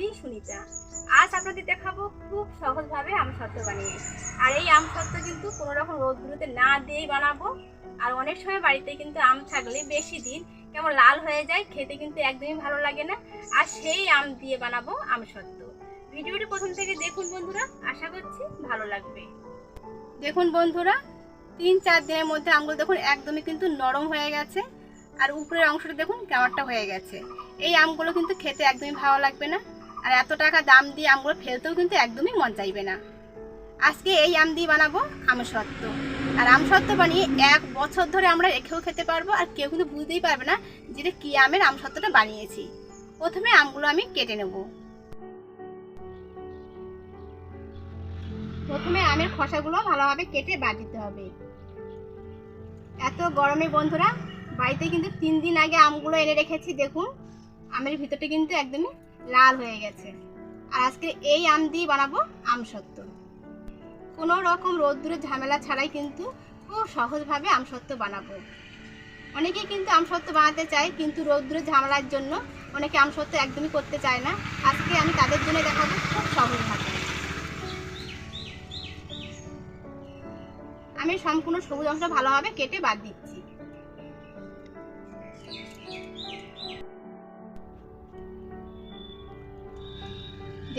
আমি সুনিতা। আজ আপনাদের দেখাবো খুব সহজভাবে আম সত্ত্ব বানিয়ে। আর এই আম সত্ত্ব কিন্তু কোনো রকম রোদগুলোতে না দিয়েই বানাবো। আর অনেক সময় বাড়িতে কিন্তু আম থাকলে বেশি দিন কেমন লাল হয়ে যায়, খেতে কিন্তু একদমই ভালো লাগে না। আর সেই আম দিয়ে বানাবো আম সত্ত্ব ভিডিওটি প্রথম থেকে দেখুন বন্ধুরা, আশা করছি ভালো লাগবে। দেখুন বন্ধুরা, তিন চার দিনের মধ্যে আমগুলো দেখুন একদমই কিন্তু নরম হয়ে গেছে। আর উপরের অংশটা দেখুন কেমনটা হয়ে গেছে। এই আমগুলো কিন্তু খেতে একদমই ভালো লাগবে না। আর এত টাকা দাম দিয়ে আমগুলো ফেলতেও কিন্তু একদমই মন চাইবে না। আজকে এই আম দিয়ে বানাবো আম সত্ত্ব। আর আম সত্ত্ব বানিয়ে এক বছর ধরে আমরা রেখেও খেতে পারব আর কেউ কিন্তু বুঝতেই পারবে না যেটা কি আমের আম সত্ত্বটা বানিয়েছি। প্রথমে আমগুলো আমি কেটে নেব। প্রথমে আমের খোসাগুলো ভালোভাবে কেটে বাদ দিতে হবে। এত গরমে বন্ধুরা, বাড়িতে কিন্তু তিন দিন আগে আমগুলো এনে রেখেছি, দেখুন। আমের ভিতরটা কিন্তু একদমই লাল হয়ে গেছে। আর আজকে এই আম দিয়ে বানাবো আম সত্য কোনো রকম রোদ্দুরের ঝামেলা ছাড়াই কিন্তু খুব সহজভাবে আম সত্ত্ব বানাবো। অনেকেই কিন্তু আম সত্ত্ব বানাতে চায়, কিন্তু রোদ্দুরের ঝামেলার জন্য অনেকে আম সত্ত্ব একদমই করতে চায় না। আজকে আমি তাদের জন্য দেখাবো খুব সহজভাবে। আমি সম্পূর্ণ সবুজ অংশ ভালোভাবে কেটে বাদ দিচ্ছি।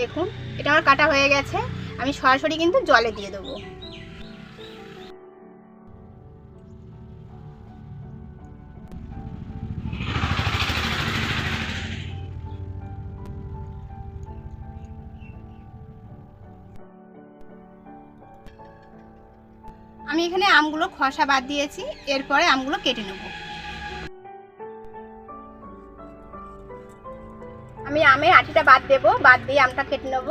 দেখুন, এটা আমার কাটা হয়ে গেছে। আমি সরাসরি কিন্তু জলে দিয়ে দেবো। আমি এখানে আমগুলো খসা বাদ দিয়েছি, এরপরে আমগুলো কেটে নেব। আমি আঠিটা বাদ দেব, বাদ দিয়ে আমটা কেটে নেব।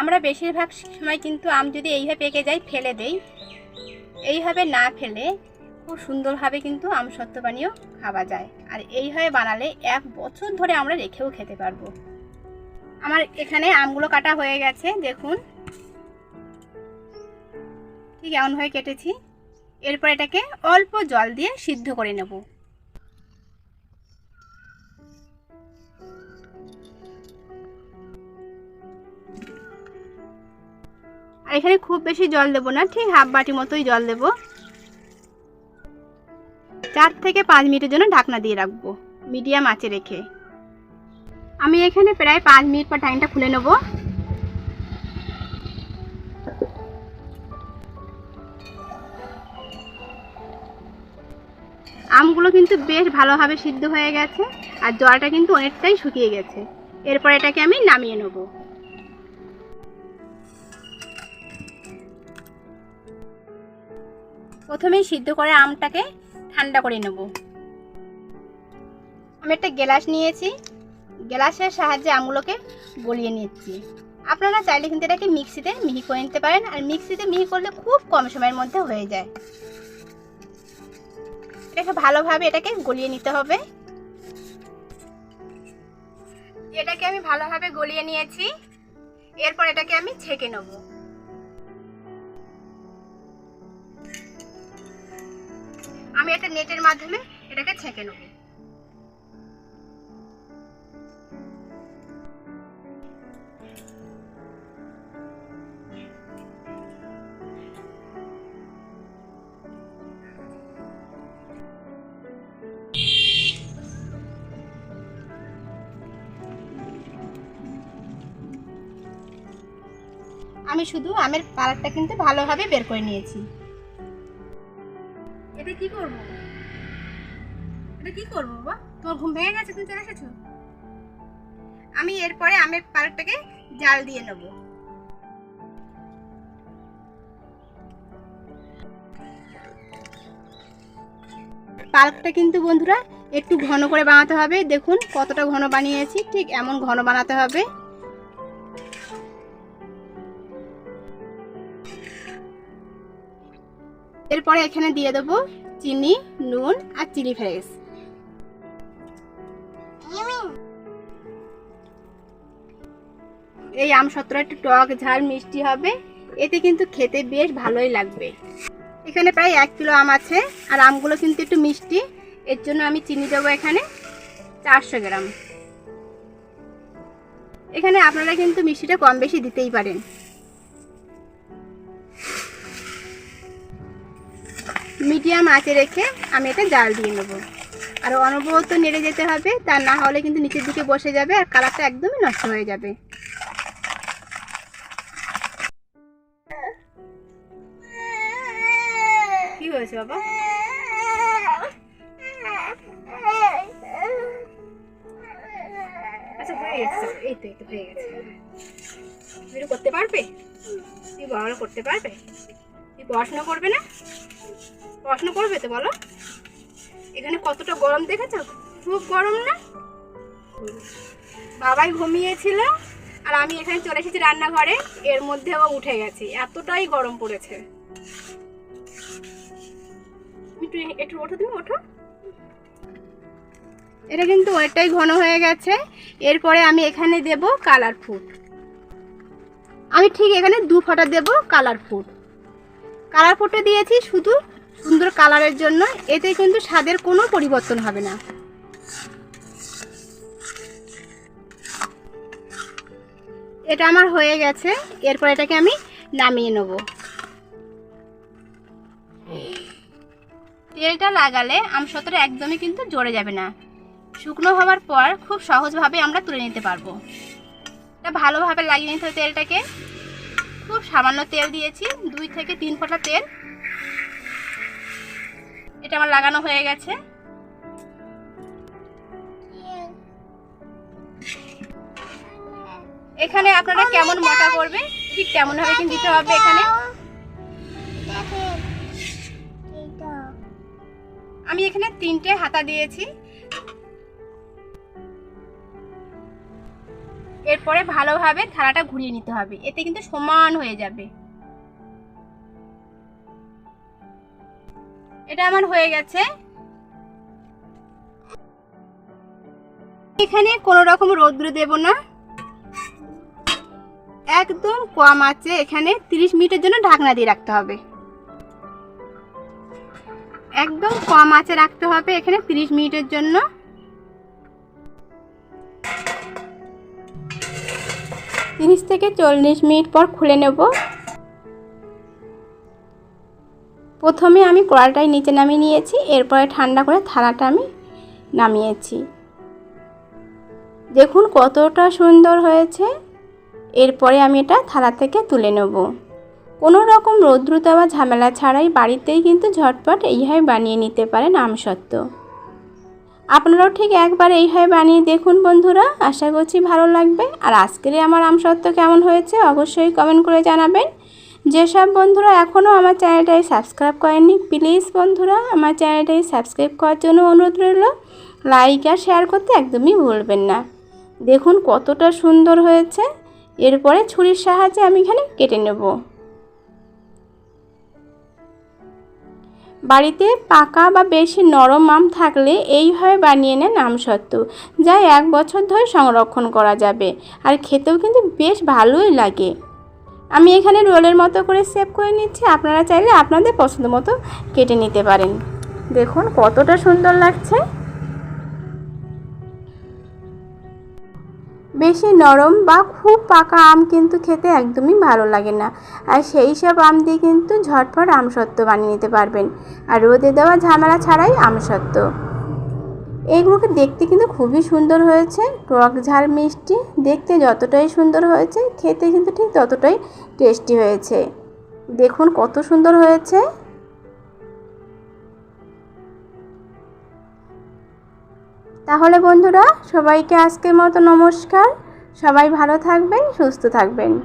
আমরা বেশিরভাগ সময় কিন্তু আম যদি এইভাবে পেকে যায়, ফেলে দেই। এইভাবে না ফেলে। খুব সুন্দরভাবে কিন্তু আম সত্ত্ব পানীয় খাওয়া যায়। আর এইভাবে বানালে এক বছর ধরে আমরা রেখেও খেতে পারব। আমার এখানে আমগুলো কাটা হয়ে গেছে, দেখুন। ঠিক এমনভাবে কেটেছি। এরপর এটাকে অল্প জল দিয়ে সিদ্ধ করে নেব। আর এখানে খুব বেশি জল দেবো না, ঠিক হাফ বাটি মতোই জল দেব। চার থেকে পাঁচ মিনিটের জন্য ঢাকনা দিয়ে রাখব। মিডিয়াম আঁচে রেখে। আমি এখানে প্রায় পাঁচ মিনিট পর টাইমটা খুলে নেব। আমগুলো কিন্তু বেশ ভালোভাবে সিদ্ধ হয়ে গেছে, আর জলটা কিন্তু অনেকটাই শুকিয়ে গেছে। এরপর এটাকে আমি নামিয়ে নেব। প্রথমেই সিদ্ধ করে আমটাকে ঠান্ডা করে নেব। আমি একটা গ্লাস নিয়েছি। গ্লাসের সাহায্যে আমগুলোকে গলিয়ে নিচ্ছি। আপনারা চাইলে কিন্তু এটাকে মিক্সিতে মিহি করে নিতে পারেন। আর মিক্সিতে মিহি করলে খুব কম সময়ের মধ্যে হয়ে যায়। এটাকে ভালোভাবে এটাকে গলিয়ে নিতে হবে। এটাকে আমি ভালোভাবে গলিয়ে নিয়েছি। এরপর এটাকে আমি ছেঁকে নেব। আমি একটা নেটের মাধ্যমে এটাকে ছেঁকে নেব। আমি শুধু আমের পালারটা কিন্তু ভালোভাবে বের করে নিয়েছি। কি করব? এটা কি করব বাবা? তোমার ঘুম ভেঙে গেছে, তুমি চলে এসেছ? আমি এরপরে আমের পালকটাকে জাল দিয়ে নেব। পালকটা কিন্তু বন্ধুরা একটু ঘন করে বানাতে হবে। দেখুন কতটা ঘন বানিয়েছি, ঠিক এমন ঘন বানাতে হবে। এরপরে এখানে দিয়ে দেবো চিনি, নুন আর চিলি ফ্লেক্স। এই আম সত্র একটু টক, ঝাল, মিষ্টি হবে। এতে কিন্তু খেতে বেশ ভালোই লাগবে। এখানে প্রায় এক কিলো আম আছে, আর আমগুলো কিন্তু একটু মিষ্টি। এর জন্য আমি চিনি দেবো এখানে চারশো গ্রাম। এখানে আপনারা কিন্তু মিষ্টিটা কম বেশি দিতেই পারেন। মিডিয়াম আঁচে রেখে আমি এটা জাল দিয়ে নেব। আর অনবরত নেড়ে যেতে হবে, তা না হলে কিন্তু নিচের দিকে বসে যাবে আর কালারটা একদমই নষ্ট হয়ে যাবে। কি হয়েছে বাবা? আচ্ছা করতে পারবে? তুই বড় করতে পারবে? তুই পড়াশোনা করবে না? পড়াশোনা করবে তো বলো? এখানে কতটা গরম দেখেছ? খুব গরম না? বাবাই ঘুমিয়েছিল, আর আমি এখানে চলে এসেছি রান্নাঘরে। এর মধ্যে আবার উঠে গেছি। এতটাই গরম পড়েছে। একটু একটু ওঠো, তুমি ওঠো। এটা কিন্তু অনেকটাই ঘন হয়ে গেছে। এরপরে আমি এখানে দেব কালার ফুড। আমি ঠিক এখানে দু ফোঁটা দেব কালার ফুড। কালার ফুডটা দিয়েছি শুধু সুন্দর কালারের জন্য এতে কিন্তু স্বাদের কোনো পরিবর্তন হবে না। এটা আমার হয়ে গেছে, এরপর এটাকে আমি নামিয়ে নেব। তেলটা লাগালে আমসত্বটা একদমই কিন্তু জড়ে যাবে না। শুকনো হওয়ার পর খুব সহজভাবে আমরা তুলে নিতে পারব। এটা ভালোভাবে লাগিয়ে নিতে হবে তেলটাকে। খুব সামান্য তেল দিয়েছি, দুই থেকে তিন ফোঁটা তেল। আমার লাগানো হয়ে গেছে। এখানে আপনারা কেমন মোটা করবে ঠিক তেমন ভাবে কিন্তু দিতে হবে এখানে। আমি এখানে তিনটে হাতা দিয়েছি। এরপরে ভালোভাবে থালাটা ঘুরিয়ে নিতে হবে। এতে কিন্তু সমান হয়ে যাবে। এটা আমার হয়ে গেছে। এখানে কোনো রকম রৌদ্র দেব না। একদম কম আছে, এখানে 30 মিনিটের জন্য ঢাকনা দিয়ে রাখতে হবে। একদম কম আঁচে রাখতে হবে, এখানে 30 মিনিটের জন্য। তিরিশ থেকে চল্লিশ মিনিট পর খুলে নেব। প্রথমে আমি কড়াইটাই নিচে নামিয়ে নিয়েছি, এরপরে ঠান্ডা করে থালাটা আমি নামিয়েছি। দেখুন কতটা সুন্দর হয়েছে। এরপরে আমি এটা থালা থেকে তুলে নেব। কোনো রকম রৌদ্রতা বা ঝামেলা ছাড়াই বাড়িতেই কিন্তু ঝটপট এইভাবে বানিয়ে নিতে পারেন আমসত্ত্ব। আপনারাও ঠিক একবার এইভাবে বানিয়ে দেখুন বন্ধুরা, আশা করছি ভালো লাগবে। আর আজকের আমার আমসত্ত্ব কেমন হয়েছে অবশ্যই কমেন্ট করে জানাবেন। যেসব বন্ধুরা এখনও আমার চ্যানেলটাই সাবস্ক্রাইব করেননি, প্লিজ বন্ধুরা আমার চ্যানেলটাই সাবস্ক্রাইব করার জন্য অনুরোধ রইল। লাইক আর শেয়ার করতে একদমই ভুলবেন না। দেখুন কতটা সুন্দর হয়েছে। এরপরে ছুরির সাহায্যে আমি এখানে কেটে নেব। বাড়িতে পাকা বা বেশি নরম আম থাকলে এইভাবে বানিয়ে নেন আমসত্ত্ব যা এক বছর ধরে সংরক্ষণ করা যাবে। আর খেতেও কিন্তু বেশ ভালোই লাগে। আমি এখানে রোলের মতো করে সেভ করে নিচ্ছি। আপনারা চাইলে আপনাদের পছন্দ মতো কেটে নিতে পারেন। দেখুন কতটা সুন্দর লাগছে। বেশি নরম বা খুব পাকা আম কিন্তু খেতে একদমই ভালো লাগে না। আর সেই সব আম দিয়ে কিন্তু ঝটফট আমসত্ত্ব বানিয়ে নিতে পারবেন। আর রোদে দেওয়া ঝামেলা ছাড়াই আমসত্ত্ব। এইগুলোকে দেখতে কিন্তু খুবই সুন্দর হয়েছে। টক ঝাল মিষ্টি দেখতে যতটাই সুন্দর হয়েছে, খেতে কিন্তু ঠিক ততটাই টেস্টি হয়েছে। দেখুন কত সুন্দর হয়েছে। তাহলে বন্ধুরা, সবাইকে আজকের মতো নমস্কার। সবাই ভালো থাকবেন, সুস্থ থাকবেন।